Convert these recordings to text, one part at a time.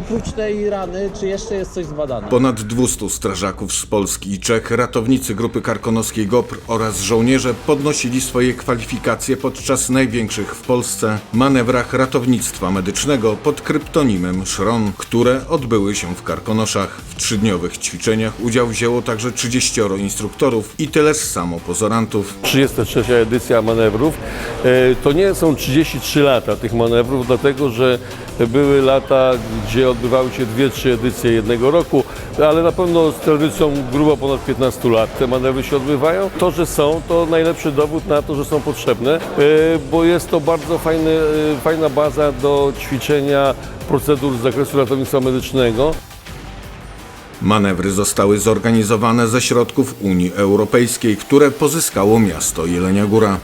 oprócz tej rany, czy jeszcze jest coś zbadane? Ponad 200 strażaków z Polski i Czech, ratownicy grupy karkonoskiej GOPR oraz żołnierze podnosili swoje kwalifikacje podczas największych w Polsce manewrach ratownictwa medycznego pod kryptonimem Szron, które odbyły się w Karkonoszach. W trzydniowych ćwiczeniach udział wzięło także 30 instruktorów i tyleż samo pozorantów. 33 edycja manewrów. E, To nie są 33 lata tych manewrów, dlatego że były lata, gdzie odbywały się 2-3 edycje jednego roku, ale na pewno z tradycją grubo ponad 15 lat te manewry się odbywają. To, że są, to najlepszy dowód na to, że są potrzebne, e, bo jest to bardzo fajny, e, fajna baza do ćwiczenia procedur z zakresu ratownictwa medycznego. Manewry zostały zorganizowane ze środków Unii Europejskiej, które pozyskało miasto Jelenia Góra.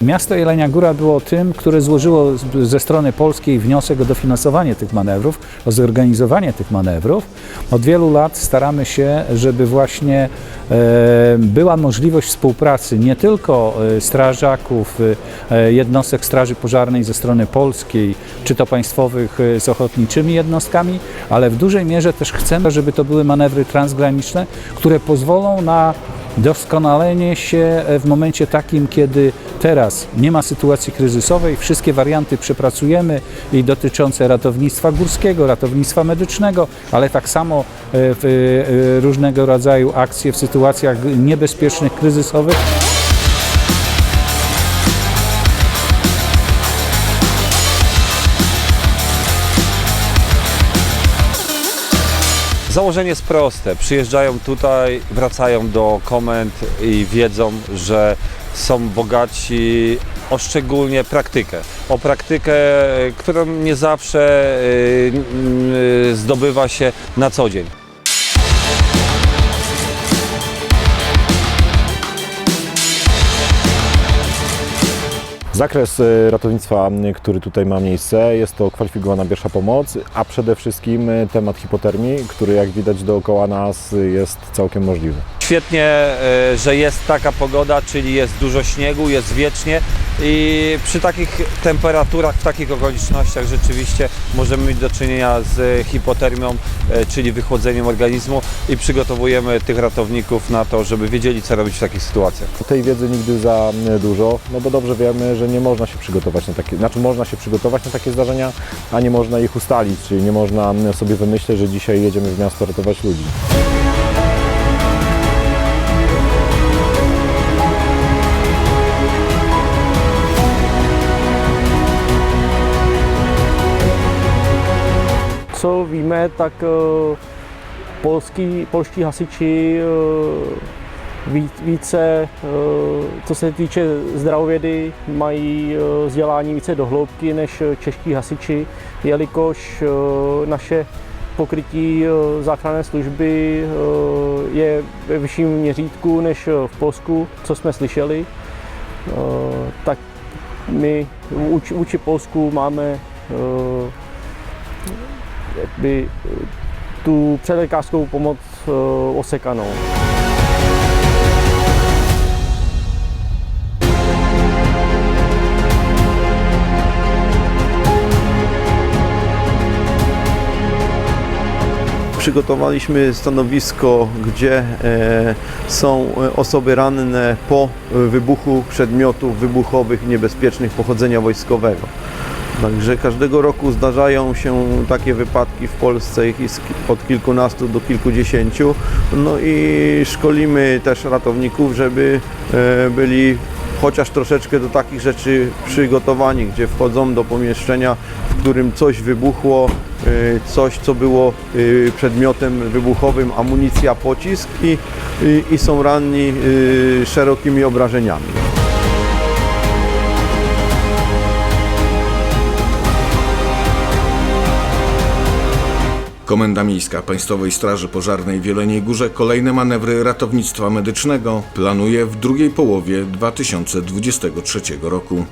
Miasto Jelenia Góra było tym, które złożyło ze strony polskiej wniosek o dofinansowanie tych manewrów, o zorganizowanie tych manewrów. Od wielu lat staramy się, żeby właśnie e, była możliwość współpracy nie tylko e, strażaków, e, jednostek Straży Pożarnej ze strony polskiej, czy to państwowych z ochotniczymi jednostkami, ale w dużej mierze też chcemy, żeby to były manewry transgraniczne, które pozwolą na doskonalenie się w momencie takim, kiedy teraz nie ma sytuacji kryzysowej, wszystkie warianty przepracujemy i dotyczące ratownictwa górskiego, ratownictwa medycznego, ale tak samo e, w e, różnego rodzaju akcje w sytuacjach niebezpiecznych, kryzysowych. Założenie jest proste. Przyjeżdżają tutaj, wracają do komend i wiedzą, że są bogaci o szczególnie praktykę. O praktykę, którą nie zawsze y, y, zdobywa się na co dzień. Zakres e, ratownictwa, m, który tutaj ma miejsce, jest to kwalifikowana pierwsza pomoc, a przede wszystkim e, temat hipotermii, który jak widać dookoła nas jest całkiem możliwy. Świetnie, e, że jest taka pogoda, czyli jest dużo śniegu, jest wiecznie i przy takich temperaturach, w takich okolicznościach rzeczywiście możemy mieć do czynienia z hipotermią, e, czyli wychłodzeniem organizmu i przygotowujemy tych ratowników na to, żeby wiedzieli co robić w takich sytuacjach. Tej wiedzy nigdy za m, dużo, no bo dobrze wiemy, że nie można się przygotować na takie, znaczy można się przygotować na takie zdarzenia, a nie można ich ustalić, czyli nie można sobie wymyśleć, że dzisiaj jedziemy w miasto ratować ludzi. Co víme, tak eh, polský, polští hasiči eh, ví- více, eh, co se týče zdravovědy, mají vzdělání více do hloubky než čeští hasiči, jelikož naše pokrytí záchranné služby je ve vyšším měřítku než v Polsku, co jsme slyšeli. Tak my vůči, Polsku máme jakby eh, tu předlékařskou pomoc eh, osekanou. Przygotowaliśmy stanowisko, gdzie e, są e, osoby ranne po e, wybuchu przedmiotów wybuchowych niebezpiecznych pochodzenia wojskowego. Także każdego roku zdarzają się takie wypadki w Polsce, ich jest od kilkunastu do kilkudziesięciu. No i szkolimy też ratowników, żeby e, byli chociaż troszeczkę do takich rzeczy przygotowani, gdzie wchodzą do pomieszczenia, w którym coś wybuchło, y, coś co było y, przedmiotem wybuchowym, amunicja, pocisk i, i, i są ranni szerokimi obrażeniami. Komenda Miejska Państwowej Straży Pożarnej w Jeleniej Górze kolejne manewry ratownictwa medycznego planuje w drugiej połowie 2023 roku.